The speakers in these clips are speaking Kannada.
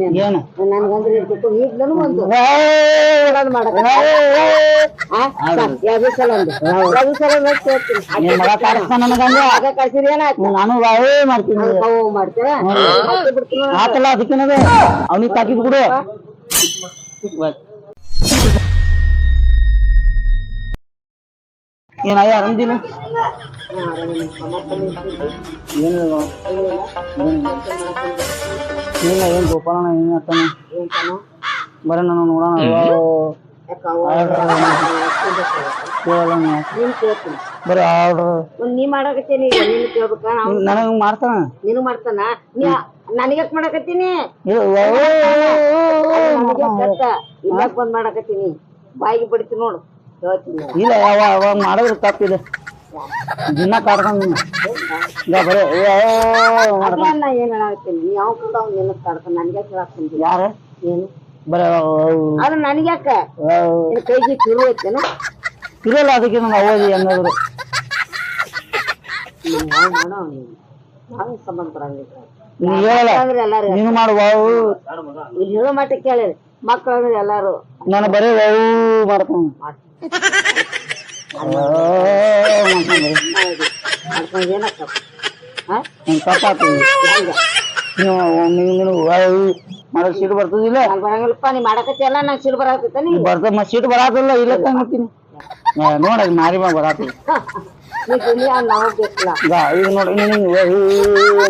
ಹೇಳ್ತೀನಿ ಏನು? ನನ್ಗಂದ್ರೆ ಇರ್ಬೇಕು ಈಗ್ಲೂ ಒಂದು ಏ, ಏನಾದ್ರು ಮಾಡಕ ಯಾವ್ದು ಸಲ ಒಂದು. ಯಾವ್ದು ಸಲ ನೋಡಿ ಕೇಳ್ತೀನಿ ನಿನ್ ಮಗ ಕಾಡಿಸ್ತಾನ ನನಗಂಗ ಆಗ ಕಳ್ಸಿರಿ ಏನಾಯ್ತು? ನಾನು ಅವೇ ಮಾಡ್ತೀನಿ. ಓ ಮಾಡ್ತೀರಾ? ಆತಲ್ಲ ಅದಕ್ಕೇನದ ಅವನಿಗೆ ತಾಕಿದ್ ಬಿಡು ಏನಾಯ ಆರಾಮದಿಲ್ಲ ಏನು ಇಲ್ಲ ಏನ್ ಗೋಪಾಲಣ್ಣ ಏನ್ ಬರ ನಾನು ನೋಡೋಣ ಬರೀ ಆರ್ಡರ್ ನೀ ಮಾಡಕತ್ತೀನಿ ನೀನು ಕೇಳ್ಬೇಕ ನನಗೆ ಮಾಡ್ತಾನ ನೀನು ಮಾಡ್ತಾನ ನೀ ನನಗೆ ಮಾಡಕತ್ತೀನಿ ಇದು ನನಗೆ ಕತ್ತ ಇಲ್ಲಾಕ್ ಬಂದ್ ಮಾಡಕತ್ತೀನಿ ಬಾಯಿಗೆ ಬಿಡ್ತೀನಿ ನೋಡು ಇಲ್ಲ ಯಾವ ಅವಾಗ ಮಾಡಿದ್ರೆ ತಪ್ಪಿದೆ ದಿನ ಕಾಡ್ಕೊಂಡು ಬರೀ ಅದೇ ನಾ ನೀ ಯಾವ ಕೂಡ ಅವ್ನ ಕಾಡ್ತಾನ ನನಗೆ ಕೇಳಾಕ್ತೀನಿ ಯಾರ? ಏನು? ಬರೀ ಆದ್ರೆ ನನಗ್ಯಾಕ ನಿನ್ ಕೈಗೆ ಕಿರು ಐತೇನ? ಇರಲ್ಲ ಅದಕ್ಕೆ ನಂಗೆ ಅವಧಿ ಅನ್ನೋದ್ರು ನಾವು ಸಂಬಂಧ ಬರಂಗಿಲ್ಲ ನೀನು ಹೇಳಲ್ಲ. ನೀನು ಮಾಡುವ ಇಲ್ಲಿ ಹೇಳೋ ಮಟ್ಟ ಕೇಳಿರಿ. ಮಕ್ಕಳು ಎಲ್ಲಾರು. ನಾನು ಬರೀ ಮಾಡ್ಕೊಂಡು. ಮಾಡೋದು ಸೀಟ್ ಬರ್ತದಿಲ್ಲ ಬರಂಗಿಲ್ಲಪ್ಪ ನೀ ಮಾಡಕತ್ತಿ ಎಲ್ಲ ನಂಗೆ ಸೀಟ್ ಬರಾಕತ್ತ ನೀ ಬರ್ತ ಮ ಸೀಟ್ ಬರಾತಿಲ್ಲ ಇಲ್ಲ ತಂಗತ್ತೀನಿ ನೋಡಿ ಮಾರಿ ನಾವು ಬೇಕಿಲ್ಲ ಈಗ ನೋಡಿ ನೀನು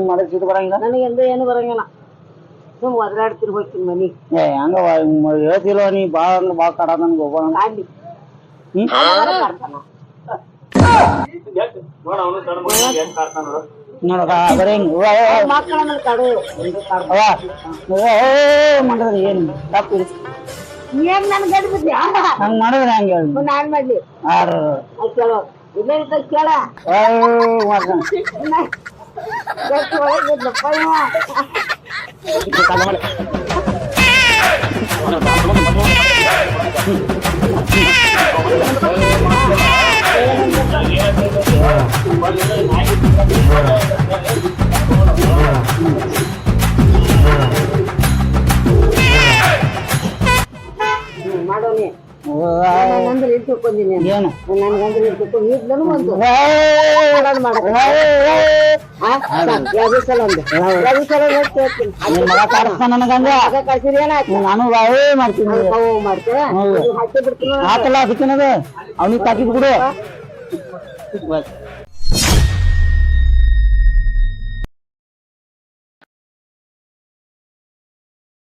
ಮಾಡೋದು ಸೀಟ್ ಬರಂಗಿಲ್ಲ ನನಗೆ ಎಂದೂ ಏನು ಬರಂಗಿಲ್ಲ ಸುಮ್ ಒದರಾಡ್ತಿರ್ ಹೋಗ್ತೀನಿ ಮನಿಗೆ ಏ ಹಂಗ ಹೇಳ್ತಿಲ್ಲ ನೀ? ಭಾಳ ಅಂದ್ರೆ ಭಾಳ ಕಡ ನನ್ಗೆ ಒಬ್ಬ ಕಾಡ್ಲಿ ಹ್ಮ್ ಅವರ ಕಾಡ್ತಾನ ನೋಡಕ ಬರೀ ಹಿಂಗ್ ಅವ್ವ, ಮಕ್ಕಳ ಮೇಲೆ ಕಾಡು ಎಂದು ಕಾಡು ಅವ್ವ, ಅವ್ವ, ಮಾಡಿದ್ರೆ ಏನು ತಪ್ಪಿದೆ ಏನ್ ನನ್ ಗಡಿ ಬಿದ್ದಿ ಹಂಗ್ ಮಾಡಿದ್ರೆ ಹಂಗೆ ಹೇಳಿ ನಾನ್ ಮಾಡ್ಲಿ ಆರು ಅದ್ ಕೇಳೋ ಇಲ್ಲೇ ಇದ್ದ ಕೇಳ ಮಾಡ್ತಾನೆ ನನ್ಗಂದ್ರೆ ಇಲ್ಲಿ ತಿಳ್ಕೊಂಡಿನಿ ಏನು? ನನ್ಗಂದ್ರೆ ಇಲ್ಲಿ ತಿಳ್ಕೊಂಡು ಈಗ್ಲೂ ಒಂದು. ಏ, ಮಾಡೋದು ಮಾಡಕ ಯಾವ್ದು ಸಲ ಒಂದು. ಯಾವ್ದು ಸಲ ನೋಡಿ ಕೇಳ್ತೀನಿ ಮಗ ಕಾಡಿಸ್ತಾನ ಕಳ್ಸಿರಿ ಏನಾಯ್ತು? ನಾನು ಅವೇ ಮಾಡ್ತೀನಿ. ಕವು ಮಾಡ್ತೀರಾ ಹಾಕಿ ಬಿಡ್ತೀನಿ. ಆತಲ್ಲ ಅದಕ್ಕೇನದ ಅವನಿಗೆ ತಾಕಿದ್ ಬಿಡು.